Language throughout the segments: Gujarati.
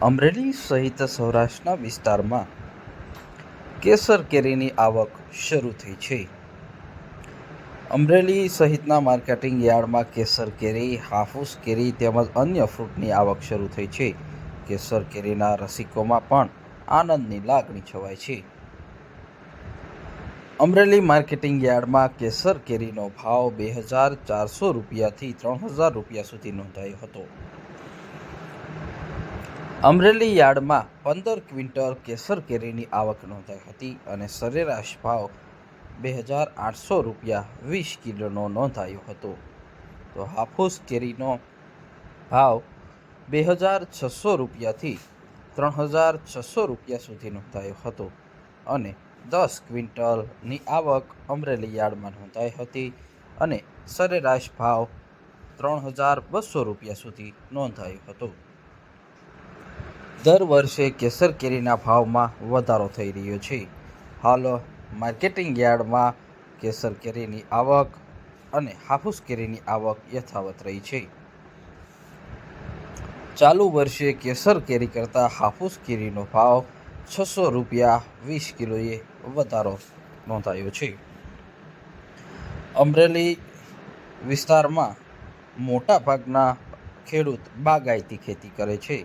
અમરેલી સહિત સૌરાષ્ટ્રના વિસ્તારમાં કેસર કેરીની આવક શરૂ થઈ છે. અમરેલી સહિતના માર્કેટિંગ યાર્ડમાં કેસર કેરી, હાફૂસ કેરી તેમજ અન્ય ફ્રૂટની આવક શરૂ થઈ છે. કેસર કેરીના રસિકોમાં પણ આનંદની લાગણી છવાય છે. અમરેલી માર્કેટિંગ યાર્ડમાં કેસર કેરીનો ભાવ બે હજાર ચારસો રૂપિયાથી ત્રણ હજાર રૂપિયા સુધી નોંધાયો હતો. અમરેલી યાર્ડમાં પંદર ક્વિન્ટલ કેસર કેરીની આવક નોંધાઈ હતી અને સરેરાશ ભાવ બે હજાર આઠસો રૂપિયા વીસ કિલોનો નોંધાયો હતો. તો હાફૂસ કેરીનો ભાવ બે હજાર છસો રૂપિયાથી ત્રણ હજાર છસો રૂપિયા સુધી નોંધાયો હતો અને દસ ક્વિન્ટલની આવક અમરેલી યાર્ડમાં નોંધાઈ હતી અને સરેરાશ ભાવ ત્રણ હજાર બસો રૂપિયા સુધી નોંધાયો હતો. દર વર્ષે કેસર કેરીના ભાવમાં વધારો થઈ રહ્યો છે. હાલ માર્કેટિંગ યાર્ડમાં કેસર કેરીની આવક અને હાફૂસ કેરીની આવક યથાવત રહી છે. ચાલુ વર્ષે કેસર કેરી કરતાં હાફૂસ કેરીનો ભાવ છસો રૂપિયા વીસ કિલોએ વધારો નોંધાયો છે. અમરેલી વિસ્તારમાં મોટા ભાગના ખેડૂત બાગાયતી ખેતી કરે છે.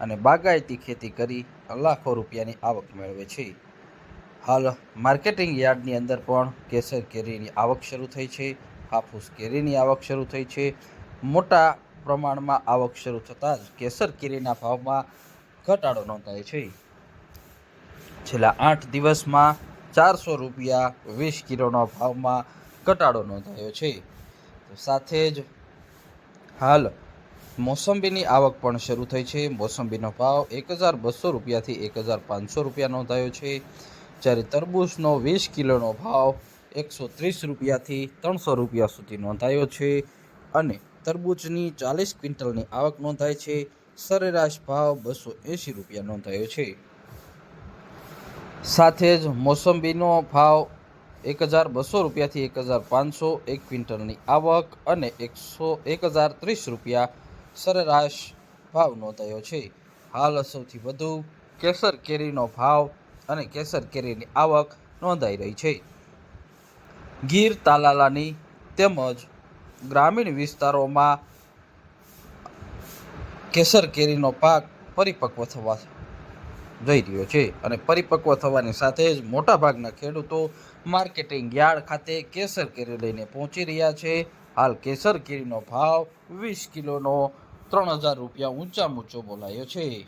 અને બાગાયતી ખેતી કરી લાખો રૂપિયાની આવક મેળવે છે. હાલ માર્કેટિંગ યાર્ડની અંદર પણ કેસર કેરીની આવક શરૂ થઈ છે, હાફૂસ કેરીની આવક શરૂ થઈ છે. મોટા પ્રમાણમાં આવક શરૂ થતાં જ કેસર કેરીના ભાવમાં ઘટાડો નોંધાયો છે. છેલ્લા આઠ દિવસમાં ચારસો રૂપિયા વીસ કિલોના ભાવમાં ઘટાડો નોંધાયો છે. સાથે જ હાલ મોસંબીની આવક પણ શરૂ થઈ છે. મોસંબીનો ભાવ એક હજાર બસો રૂપિયાથી એક હજાર પાંચસો રૂપિયા નોંધાયો છે. જ્યારે તરબૂચનો વીસ કિલોનો ભાવ એકસો ત્રીસ રૂપિયાથી ત્રણસો રૂપિયા સુધી નોંધાયો છે અને તરબૂચની ચાલીસ ક્વિન્ટલની આવક નોંધાય છે. સરેરાશ ભાવ બસો એંશી રૂપિયા નોંધાયો છે. સાથે જ મોસંબીનો ભાવ એક હજાર બસો રૂપિયાથી એક હજાર પાંચસો, એક ક્વિન્ટલની આવક અને એકસો, એક હજાર ત્રીસ રૂપિયા સરેરાશ ભાવ નોંધાયો છે. હાલ સૌથી વધુ કેસર કેરીનો ભાવ અને કેસર કેરીની આવક નોંધાઈ રહી છે. ગીર તાલાલાની તેમજ ગ્રામીણ વિસ્તારોમાં કેસર કેરીનો પાક પરિપક્વ થવા જઈ રહ્યો છે અને પરિપક્વ થવાની સાથે જ મોટાભાગના ખેડૂતો માર્કેટિંગ યાર્ડ ખાતે કેસર કેરી લઈને પહોંચી રહ્યા છે. હાલ કેસર કેરીનો ભાવ વીસ કિલોનો ત્રણ હજાર રૂપિયા ઊંચા ઊંચો બોલાયો છે.